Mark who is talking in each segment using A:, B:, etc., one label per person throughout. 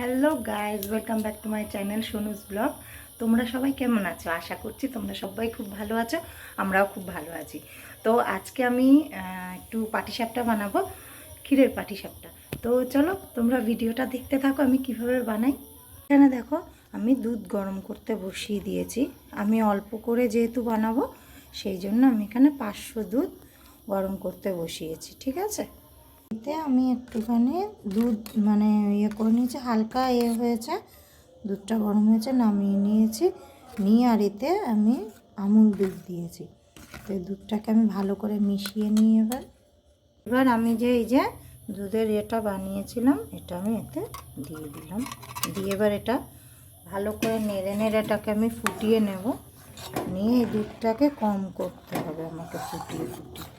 A: Hello guys welcome back to my channel Sonu's blog তোমরা সবাই কেমন আছো? আশা করছি তোমরা সবাই খুব ভালো আছো, আমরাও খুব ভালো আছি। তো আজকে আমি একটু পাটিসাপটা বানাবো, ক্ষীরের পাটিসাপটা। তো চলো, তোমরা ভিডিওটা দেখতে থাকো, আমি কীভাবে বানাই। এখানে দেখো, আমি দুধ গরম করতে বসিয়ে দিয়েছি। আমি অল্প করে যেহেতু বানাবো, সেই জন্য আমি এখানে পাঁচশো দুধ গরম করতে বসিয়েছি, ঠিক আছে? এতে আমি একটুখানি দুধ মানে ইয়ে করে নিয়েছি, হালকা ইয়ে হয়েছে, দুধটা গরম হয়েছে, নামিয়ে নিয়েছি, নিয়ে আর এতে আমি আমুল দুধ দিয়েছি। তো এই দুধটাকে আমি ভালো করে মিশিয়ে নিই এবার। এবার আমি যে, এই যে দুধের এটা বানিয়েছিলাম, এটা আমি এতে দিয়ে দিলাম। দিয়ে এবার এটা ভালো করে নেড়ে নেড়ে এটাকে আমি ফুটিয়ে নেব। নিয়ে এই দুধটাকে কম করতে হবে আমাকে ফুটিয়ে ফুটিয়ে।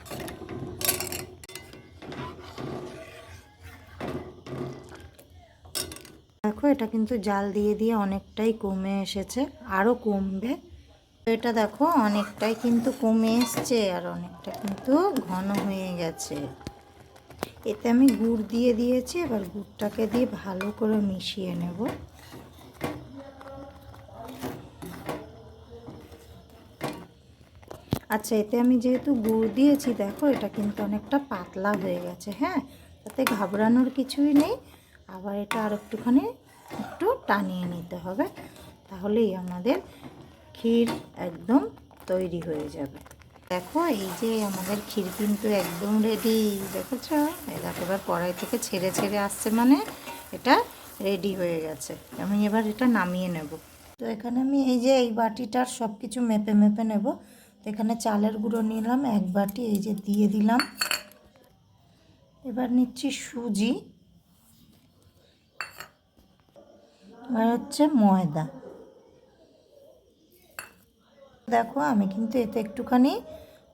A: দেখো, এটা কিন্তু জাল দিয়ে দিয়ে অনেকটাই কমে এসেছে আরও কমবে। এটা দেখো, অনেকটাই কিন্তু কমে এসছে আর অনেকটা কিন্তু ঘন হয়ে গেছে। এতে আমি গুড় দিয়ে দিয়েছি, এবার গুড়টাকে দিয়ে ভালো করে মিশিয়ে নেব। আচ্ছা এতে আমি যেহেতু গুড় দিয়েছি, দেখো, এটা কিন্তু অনেকটা পাতলা হয়ে গেছে হ্যাঁ? তাতে ঘাবড়ানোর কিছুই নেই। আবার এটা আর একটুখানি একটু টানিয়ে নিতে হবে, তাহলেই আমাদের ক্ষীর একদম তৈরি হয়ে যাবে। দেখো, এই যে আমাদের ক্ষীর কিন্তু একদম রেডি দেখেছ? দেখো, এবার কড়াই থেকে ছেড়ে ছেড়ে আসছে মানে এটা রেডি হয়ে গেছে। আমি এবার এটা নামিয়ে নেব। তো এখানে আমি এই যে এই বাটিটার সব কিছু মেপে মেপে নেব। তো এখানে চালের গুঁড়ো নিলাম, এক বাটি এই যে দিয়ে দিলাম। এবার নিচ্ছি সুজি। আর হচ্ছে ময়দা। দেখো আমি কিন্তু এতে একটুখানি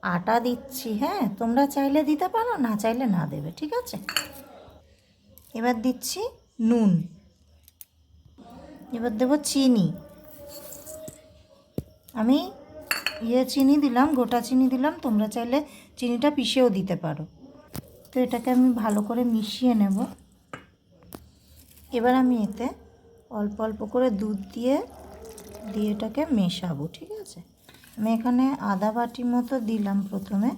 A: আটা দিচ্ছি হ্যাঁ? তোমরা চাইলে দিতে পারো, না চাইলে না দেবে, ঠিক আছে? এবার দিচ্ছি নুন। এবার দেবো চিনি। আমি ইয়ে চিনি দিলাম, গোটা চিনি দিলাম, তোমরা চাইলে চিনিটা পিষেও দিতে পারো। তো এটাকে আমি ভালো করে মিশিয়ে নেব। এবার আমি এতে অল্প অল্প করে দুধ দিয়ে দিয়ে এটাকে মেশাবো, ঠিক আছে? আমি এখানে আদা বাটি মতো দিলাম প্রথমে।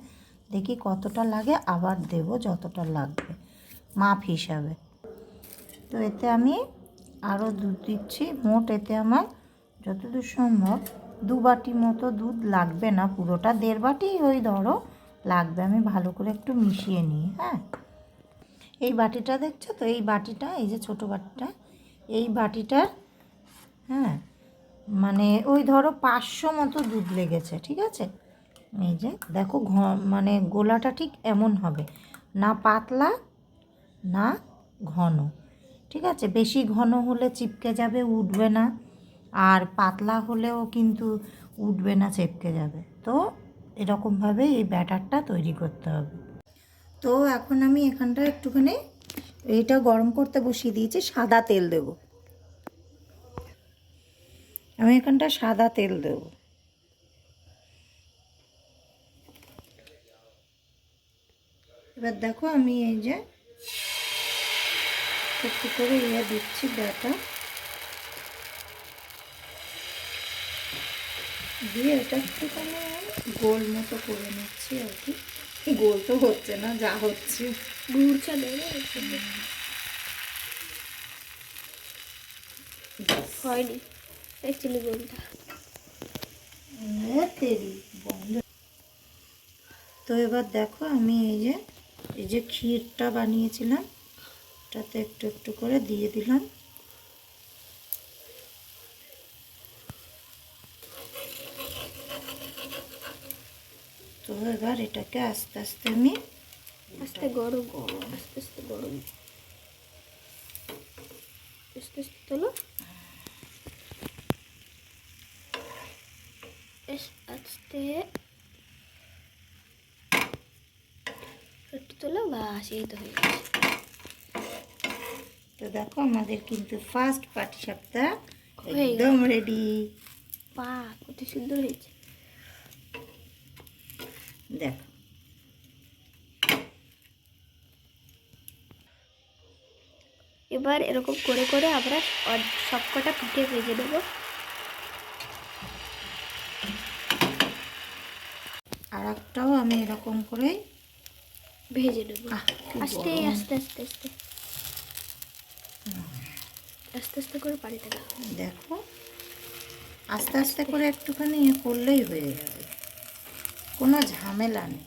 A: দেখি কতটা লাগে, আবার দেব যতটা লাগবে, মাপ হিসাবে। তো এতে আমি আরও দুধ দিচ্ছি। মোট এতে আমার যতদূর সম্ভব দু বাটি মতো দুধ লাগবে না পুরোটা, দেড় বাটি ওই ধরো লাগবে। আমি ভালো করে একটু মিশিয়ে নিই হ্যাঁ? এই বাটিটা দেখছ তো? এই বাটিটা, এই যে ছোট বাটিটা এই বাটিটার হ্যাঁ মানে ওই ধরো পাঁচশো মতো দুধ লেগেছে, ঠিক আছে? এই যে, দেখো ঘ মানে গোলাটা ঠিক এমন হবে, না পাতলা, না ঘন, ঠিক আছে? বেশি ঘন হলে চিপকে যাবে, উঠবে না, আর পাতলা হলেও কিন্তু উঠবে না, চেপকে যাবে। তো এরকমভাবে এই ব্যাটারটা তৈরি করতে হবে। তো এখন আমি এখানটা একটুখানি এইটা গরম করতে বসিয়ে দিয়েছি, সাদা তেল দেব। আমি এখানটা সাদা তেল দেব। এবার দেখো আমি এই যে একটু করে ইয়ে দিচ্ছি ব্যাটা। দিয়ে এটা একটুখানি গোল মতো করে নিচ্ছি আর কি। গোল তো হচ্ছে না যা হচ্ছে।
B: ঘুরছে হয়নি। অ্যাকচুয়ালি গোলটা।
A: এ তেরি বন্ধ। তো এবার দেখো আমি এই যে এই যে ক্ষীরটা বানিয়েছিলাম ওটাতে একটু একটু করে দিয়ে দিলাম। তো এবার এটাকে আস্তে আস্তে আমি
B: আস্তে গরম আস্তে আস্তে গরম। আস্তে আস্তে তোলো। আস্তে। একটু তোলো বাস এই তো হয়ে গেছে।
A: তো দেখো আমাদের কিন্তু ফার্স্ট পাটি সপ্তাহ। একদম রেডি
B: পা কত সুন্দর হয়েছে।
A: দেখো।
B: এবার এরকম করে করে আমরা অর- সবকটা পিঠে ভেজে নেব।
A: আর একটাও আমি এরকম করেই
B: ভেজে নেব।
A: কি
B: আস্তে। আস্তে আস্তে আস্তে। আস্তে আস্তে করে দাও
A: দেখো আস্তে আস্তে করে একটুখানি ইয়ে করলেই হয়ে যাবে। কোনো ঝামেলা নেই।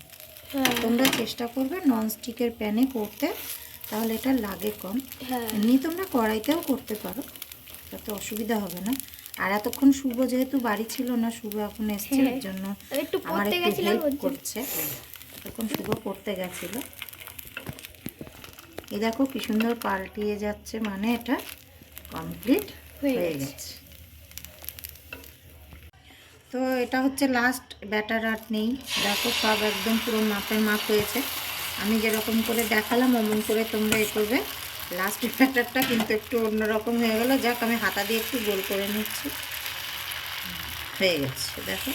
B: হ্যাঁ।
A: তোমরা চেষ্টা করবে ননস্টিকের প্যানে করতে তাহলে এটা লাগে কম।
B: হ্যাঁ।
A: এমনি তোমরা কড়াইতেও করতে পারো তাতে অসুবিধা হবে না। আর এতক্ষণ শুভ যেহেতু বাড়ি ছিল না শুভ এখন এসছে
B: হ্যাঁ।
A: এর জন্য
B: একটু
A: আমার একটু হেল্প করছে। তখন শুভ পড়তে গেছিল। এই দেখো কি সুন্দর পাল্টিয়ে যাচ্ছে মানে এটা কমপ্লিট
B: হয়ে গেছে।
A: তো এটা হচ্ছে লাস্ট ব্যাটার আর নেই। দেখো সব একদম পুরো মাপের মাপ হয়েছে। আমি যেরকম করে দেখালাম অমন করে তোমরা এ করবে। লাস্ট ব্যাটারটা কিন্তু একটু অন্যরকম হয়ে গেল। যাক, আমি হাতা দিয়ে একটু গোল করে নিচ্ছি। হয়ে গেছে, দেখো।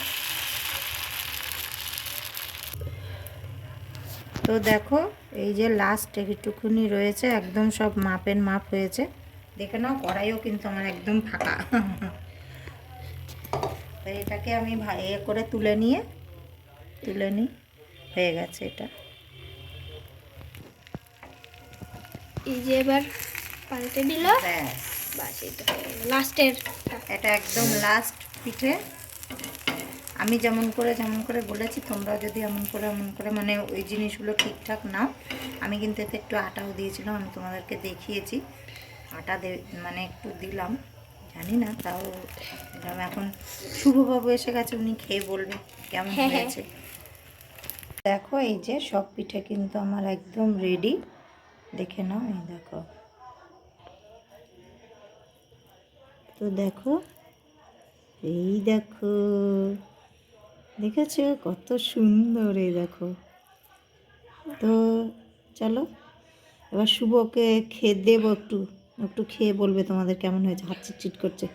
A: তো দেখো, এই যে লাস্ট একটুখানি রয়েছে, একদম সব মাপের মাপ হয়েছে। দেখে নাও, কড়াইও কিন্তু আমার একদম ফাঁকা। তো এটাকে আমি এ করে তুলে নিয়ে তুলে নিই হয়ে গেছে এটা।
B: এই যে এবার পাল্টে
A: ব্যাস।
B: হয়ে গেল। লাস্টের
A: এটা একদম লাস্ট পিঠে। আমি যেমন করে যেমন করে বলেছি তোমরাও যদি এমন করে এমন করে মানে ওই জিনিসগুলো ঠিকঠাক নাও। আমি কিন্তু এতে একটু আটাও দিয়েছিলাম আমি তোমাদেরকে দেখিয়েছি। আটা দে মানে একটু দিলাম। জানি না তাও দিলাম এখন শুভবাবু এসে গেছে উনি খেয়ে বলবে কেমন
B: হ্যাঁ, হ্যাঁ।
A: হয়েছে। দেখো এই যে সব পিঠে কিন্তু আমার একদম রেডি দেখে নাও এই দেখো। তো দেখো এই দেখো দেখেছ? কত সুন্দর এই দেখো। তো চলো এবার শুভকে খেয়ে দেবো একটু। একটু খেয়ে বলবে তোমাদের কেমন হয়েছে হাত চিটচিট করছে।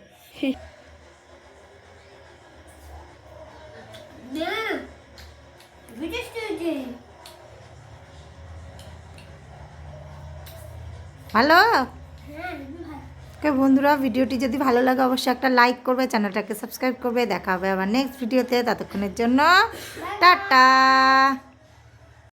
A: ভালো ওকে বন্ধুরা ভিডিওটি যদি ভালো লাগে অবশ্যই একটা লাইক করবে চ্যানেলটাকে সাবস্ক্রাইব করবে। দেখা হবে আবার নেক্সট ভিডিওতে ততক্ষণের জন্য টাটা।